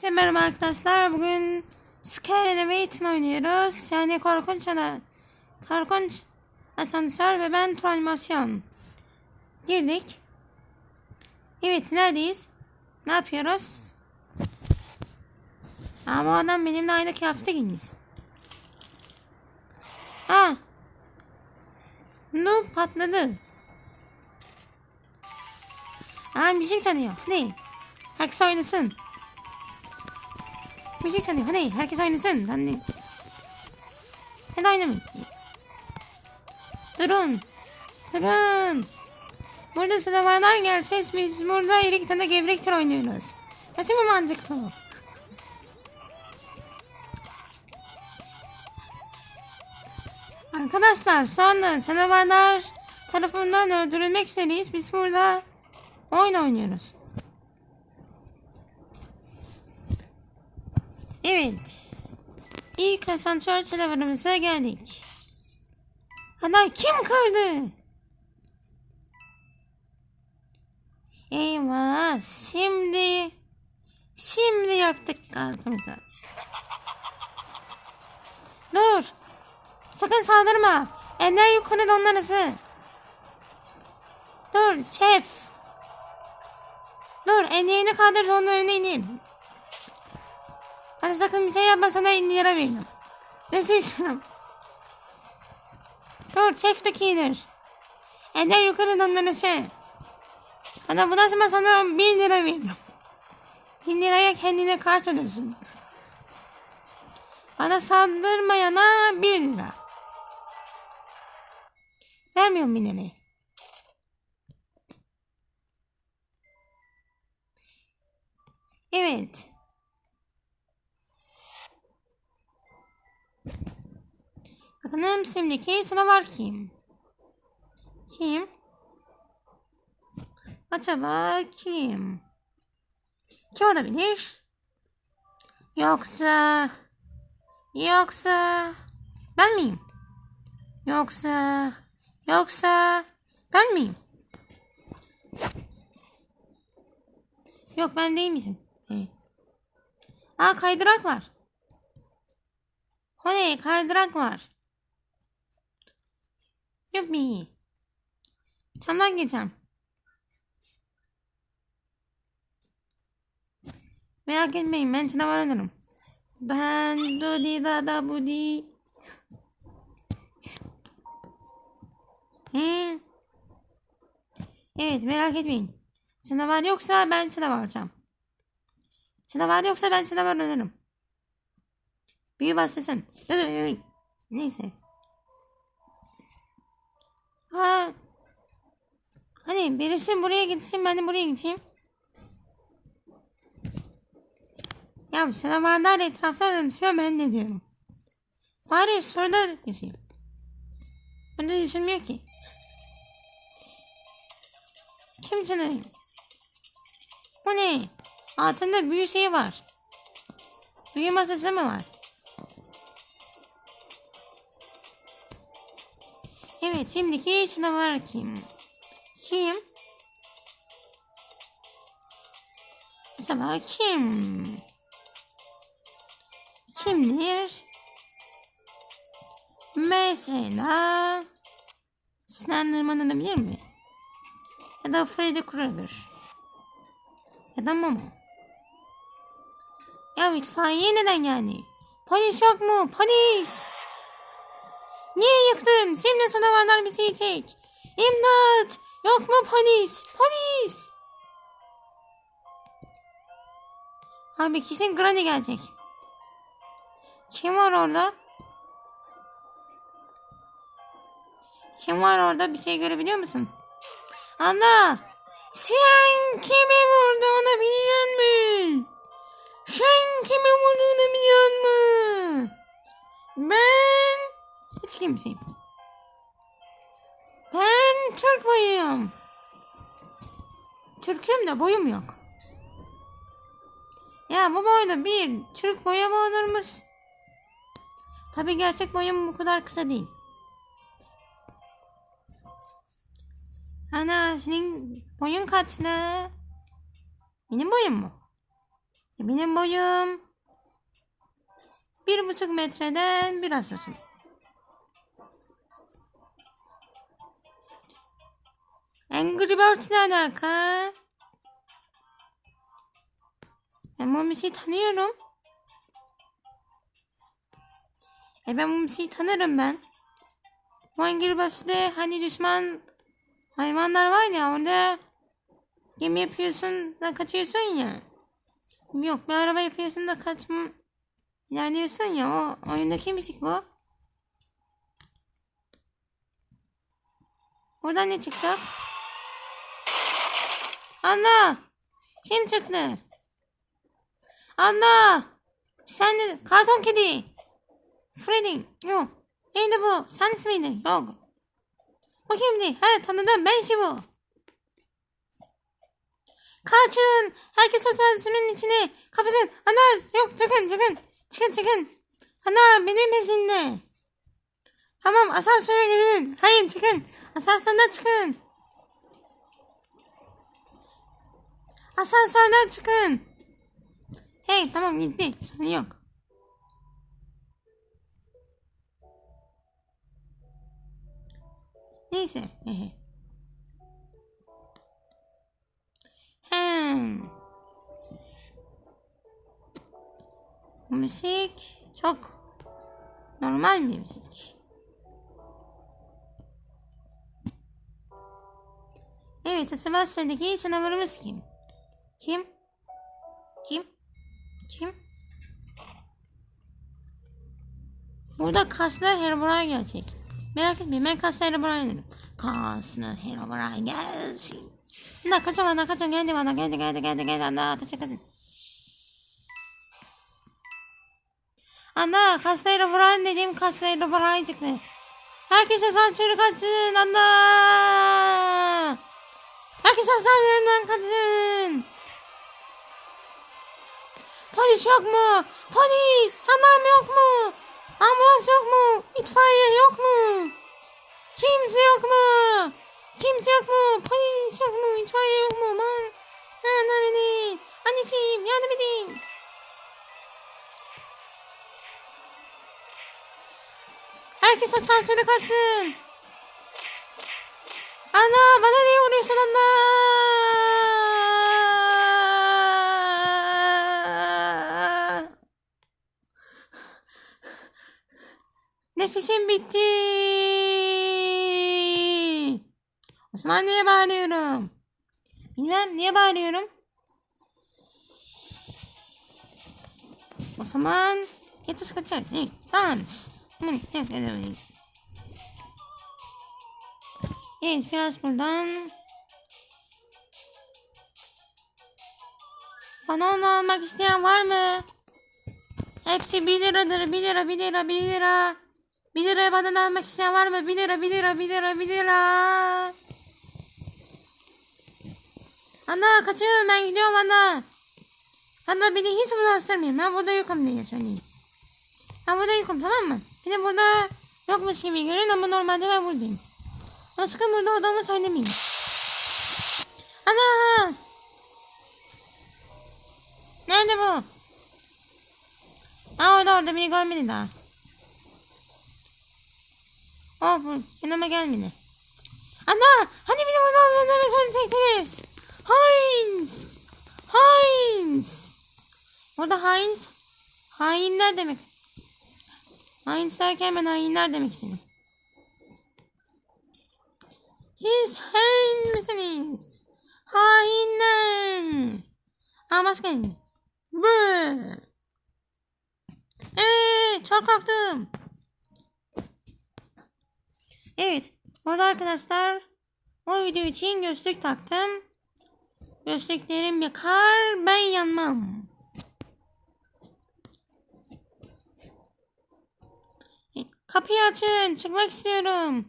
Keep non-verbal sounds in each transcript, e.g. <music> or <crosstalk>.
Herkese merhaba arkadaşlar. Bugün Scare Elevation oynuyoruz. Yani korkunç ana korkunç asansör ve ben animasyon. Girdik. Evet neredeyiz? Ne yapıyoruz? Ama adam benimle aynı kıyafete giymiş. Ha. Nu patladı. Aa müzik çalıyor. Hadi. Herkes oynasın. Müzik çalıyor. Hadi herkes oynasın. Hadi. Hadi oynamayın. Durun. Durun. Burada sınavlar geleceğiz. Biz burada ilik tane gevrektir oynuyoruz. Nasıl mı mantıklı? Arkadaşlar şu anda canavarlar tarafından öldürülmek üzereyiz. Biz burada oyun oynuyoruz. Evet. İlk asansör canavarımıza geldik. Ana kim kırdı? Eyvah şimdi şimdi yaptık kartımızı. Dur. Sakın saldırma. Eller yukarı donlarısı. Dur şef. Dur ellerini kaldır donlarını inir. Hadi sakın bir şey yapma sana 50 lira veririm. Nasıl istiyorum? Dur de giyinir. Eller yukarı donlarısı. Bana bu nasıl sana 1 lira veririm. 1 liraya kendine kart alırsın. Bana saldırmayana 1 lira. Vermiyorum 1 lirayı. Evet. Bakalım şimdiki sıra var kim? Kim? Acaba kim? Kim olabilir? Yoksa... Yoksa... Ben miyim? Yoksa... Yoksa... Ben miyim? Yok ben değil misin? Aa kaydırak var. Oley kaydırak var. Yuppi. Çamdan geçeceğim. Merak etmeyin ben canavar olurum. Ben dudi da da budi. Evet merak etmeyin. Canavar yoksa ben canavar olacağım. Canavar yoksa ben canavar olurum. Büyü başlasın. Neyse. Ha. Hani birisi buraya gitsin ben de buraya gideyim. Ya canavarlar etrafta dönüşüyor ben ne diyorum. Bari şurada geçeyim. Burada düşünmüyor ki. Kim canım? Bu ne? Altında büyü şeyi var. Büyü masası mı var? Evet şimdiki canavar kim? Kim? Acaba kim? Kimdir? Mesela Slenderman olabilir mi? Ya da Freddy Krueger. Ya da Momo. Ya itfaiye neden yani? Polis yok mu? Polis! Niye yıktın? Şimdi canavarlar bizi yiyecek. İmdat! Yok mu polis? Polis! Abi kesin Granny gelecek. Kim var orada? Kim var orada? Bir şey görebiliyor musun? Anla! Sen kimi vurduğunu biliyor musun? Sen kimi vurduğunu biliyor musun? Ben kimseyim. Ben Türk boyuyum. Türk'üm de boyum yok. Ya bu boyda bir Türk boyu mu olurmuş? Tabi gerçek boyum bu kadar kısa değil. Ana senin boyun kaç ne? Benim boyum mu? E, Benim boyum bir buçuk metreden biraz uzun. Angry Birds ne alaka? Ben Mumisi'yi tanıyorum. E ben Mumisi'yi tanırım ben. Bu Angry Birds'de hani düşman hayvanlar var ya orada gemi yapıyorsun da kaçıyorsun ya. Yok bir araba yapıyorsun da kaçma ilerliyorsun ya o oyundaki müzik bu. Buradan ne çıkacak? Anla! Kim çıktı? Anla! Sen de karton kedi. Freddy. Yok. Neydi bu? Sen ismiydi? Yok. Bu kimdi? He tanıdım ben işi bu. Kaçın! Herkes asansörün içine. Kapatın. Ana yok çıkın çıkın. Çıkın çıkın. Ana benim peşinde. Tamam asansöre gidin. Hayır çıkın. Asansörden çıkın. Asansörden çıkın. Hey tamam gitti. Sorun yok. Neyse. Hem. <laughs> Bu müzik çok normal bir müzik. Evet, acaba sıradaki canavarımız kim? Kim? Kim? Kim? Burada kaslı Herobrine gelecek. Merak etmeyin ben kaslı Herobrine'ım. Kaslı Herobrine gelsin. Ana kaçın bana kaçın geldi bana geldi geldi geldi geldi ana kaçın kaçın. Ana kaslı Herobrine dediğim kaslı Herobrine çıktı. Herkes asansörü kaçsın ana. Herkes asansöründen kaçın. Polis yok mu? Polis! Jandarma yok mu? Ambulans yok mu? İtfaiye yok mu? Kimse yok mu? Kimse yok mu? Polis yok mu? İtfaiye yok mu? Man. Yardım edin. Anneciğim yardım edin. Herkes asansöre kaçsın. Ana bana niye vuruyorsun ana? Nefesim bitti. Osman niye bağırıyorum? Bilmem niye bağırıyorum? O zaman yetiş kaçar. Evet, dans. Evet biraz buradan. Bana onu almak isteyen var mı? Hepsi 1 liradır. 1 lira 1 lira 1 lira. 1 liraya bana almak isteyen var mı? 1 lira 1 lira 1 lira 1 lira. Ana kaçıyorum ben gidiyorum ana. Ana beni hiç bulaştırmayın. Ben burada yokum diye söyleyeyim. Ben burada yokum tamam mı? Beni burada yokmuş gibi görün ama normalde ben buradayım. Ama sakın burada odamı söylemeyin. Ana! Nerede bu? Ha orada orada beni görmedi daha. Oh bu yanıma gelmedi. Ana! Hani benim orada olmadığımı söyleyecektiniz. Heinz! Heinz! Orada Heinz hainler demek. Heinz derken ben hainler demek istedim. Siz hain misiniz? Hainler. Ha başka ne? Bı. Eee çok korktum. Evet. Orada arkadaşlar o video için gözlük taktım. Gözlüklerim yakar ben yanmam. Kapıyı açın. Çıkmak istiyorum.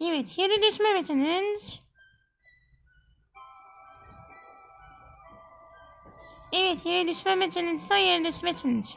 Evet, yere düşme metininiz. Evet, yere düşme metininiz. Yere düşme metininiz.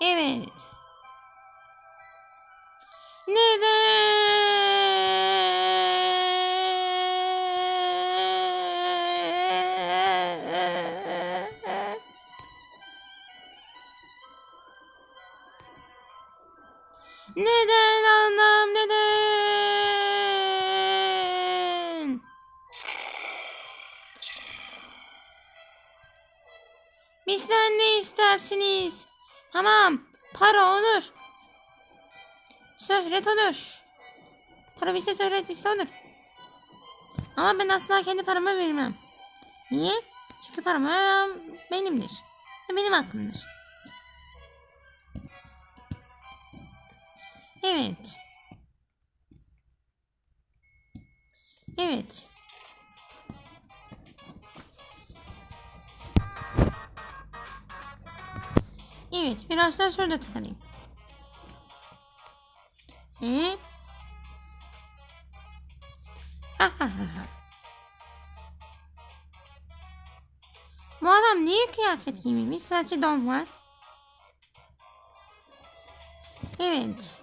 Evet. Neden? Neden anlam istersiniz? Tamam, para olur. Şöhret olur. Para bizde şöhret bizde olur. Ama ben asla kendi paramı vermem. Niye? Çünkü param benimdir. Ve benim hakkımdır. Evet. Evet. Evet, biraz daha şurada tıkanayım. He? Ha ha ha ha. Bu adam niye kıyafet giymemiş? Sadece don var. Evet.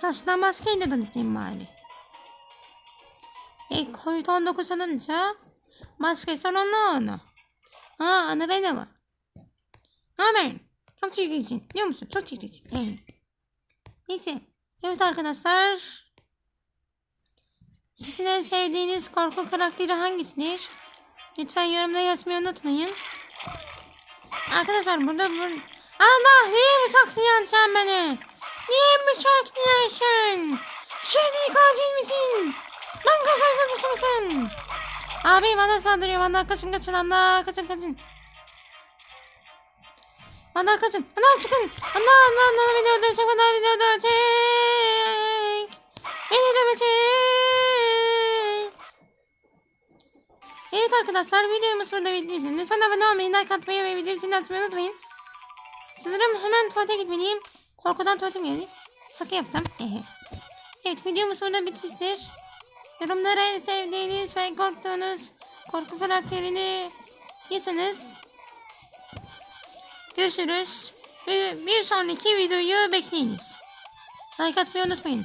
Saçına maskeyi de dönüşeyim bari. E, Covid-19 olunca maske sorunlu onu. Ha, ana var. Haber. Çok çirkinsin. Biliyor musun? Çok çirkinsin. Evet. Neyse. Evet arkadaşlar. Sizin en sevdiğiniz korku karakteri hangisidir? Lütfen yorumda yazmayı unutmayın. Arkadaşlar burada bur Allah niye mi saklayan sen beni? Niye mi saklıyorsun? Şöyle katil misin? Ben kazanmış musun? Abi bana saldırıyor. Bana kaçın kaçın. Allah kaçın kaçın. Bana kaçın. Allah çıkın. Allah Allah Allah beni öldürecek. Bana beni öldürecek. Beni öldürecek. Evet arkadaşlar videomuz burada bitmiştir. Lütfen abone olmayı, like atmayı ve bildirim açmayı unutmayın. Sanırım hemen tuvalete gitmeliyim. Korkudan tuvaletim geldi. Şaka yaptım. <laughs> evet videomuz burada bitmiştir. Yorumlara sevdiğiniz ve korktuğunuz korku karakterini yazınız. Görüşürüz. Ve bir sonraki videoyu bekleyiniz. Like atmayı unutmayın.